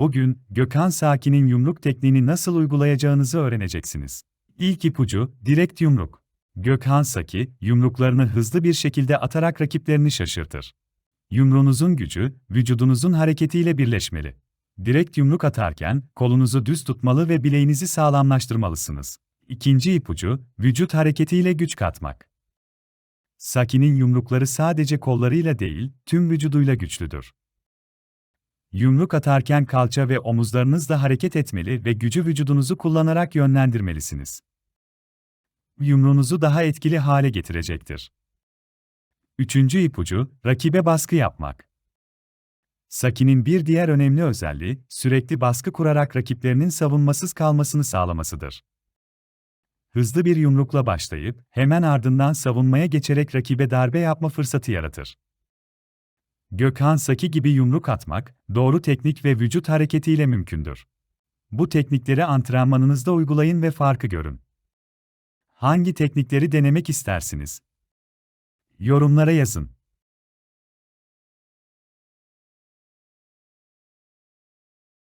Bugün, Gökhan Sakin'in yumruk tekniğini nasıl uygulayacağınızı öğreneceksiniz. İlk ipucu, direkt yumruk. Gökhan Saki, yumruklarını hızlı bir şekilde atarak rakiplerini şaşırtır. Yumruğunuzun gücü, vücudunuzun hareketiyle birleşmeli. Direkt yumruk atarken, kolunuzu düz tutmalı ve bileğinizi sağlamlaştırmalısınız. İkinci ipucu, vücut hareketiyle güç katmak. Saki'nin yumrukları sadece kollarıyla değil, tüm vücuduyla güçlüdür. Yumruk atarken kalça ve omuzlarınız da hareket etmeli ve gücü vücudunuzu kullanarak yönlendirmelisiniz. Yumruğunuzu daha etkili hale getirecektir. Üçüncü ipucu, rakibe baskı yapmak. Saki'nin bir diğer önemli özelliği, sürekli baskı kurarak rakiplerinin savunmasız kalmasını sağlamasıdır. Hızlı bir yumrukla başlayıp, hemen ardından savunmaya geçerek rakibe darbe yapma fırsatı yaratır. Gökhan Saki gibi yumruk atmak, doğru teknik ve vücut hareketiyle mümkündür. Bu teknikleri antrenmanınızda uygulayın ve farkı görün. Hangi teknikleri denemek istersiniz? Yorumlara yazın.